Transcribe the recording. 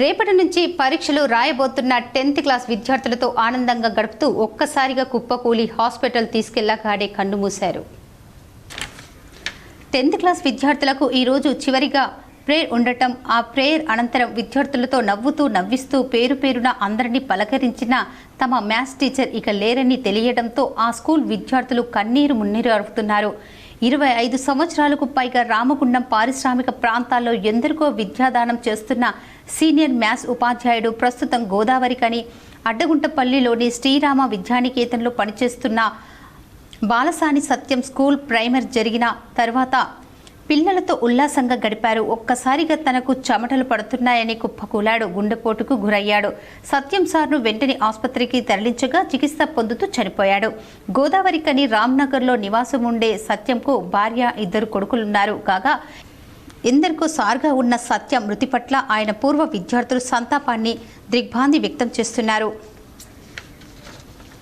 రేపటి నుంచి పరీక్షలు రాయబోతున్న టెన్త్ క్లాస్ విద్యార్థులతో ఆనందంగా గడుపుతూ ఒక్కసారిగా కుప్పకూలి హాస్పిటల్ తీసుకెళ్ళగాడే కన్ను మూశారు. టెన్త్ క్లాస్ విద్యార్థులకు ఈరోజు చివరిగా ప్రేయర్ ఉండటం ఆ ప్రేయర్ అనంతరం విద్యార్థులతో నవ్వుతూ నవ్విస్తూ పేరు పేరున అందరినీ పలకరించిన తమ మ్యాథ్స్ టీచర్ ఇక లేరని తెలియడంతో ఆ స్కూల్ విద్యార్థులు కన్నీరు మున్నీరు అరుపుతున్నారు. ఇరవై ఐదు సంవత్సరాలకు పైగా రామగుండం పారిశ్రామిక ప్రాంతాల్లో ఎందరికో విద్యాదానం చేస్తున్న సీనియర్ మ్యాథ్స్ ఉపాధ్యాయుడు ప్రస్తుతం గోదావరికని అడ్డగుంటపల్లిలోని శ్రీరామ విద్యానికేతన్లో పనిచేస్తున్న బాలసాని సత్యం స్కూల్ ప్రైమర్ జరిగిన తర్వాత పిల్లలతో ఉల్లాసంగా గడిపారు. ఒక్కసారిగా తనకు చెమటలు పడుతున్నాయని కుప్పకూలాడు. గుండెపోటుకు గురయ్యాడు. సత్యం సార్ను వెంటనే ఆసుపత్రికి తరలించగా చికిత్స పొందుతూ చనిపోయాడు. గోదావరి కని రామ్నగర్లో నివాసం ఉండే సత్యంకు భార్య ఇద్దరు కొడుకులున్నారు. కాగా ఎందరికో సార్గా ఉన్న సత్యం మృతి పట్ల ఆయన పూర్వ విద్యార్థులు సంతాపాన్ని దిగ్భాంతి వ్యక్తం చేస్తున్నారు.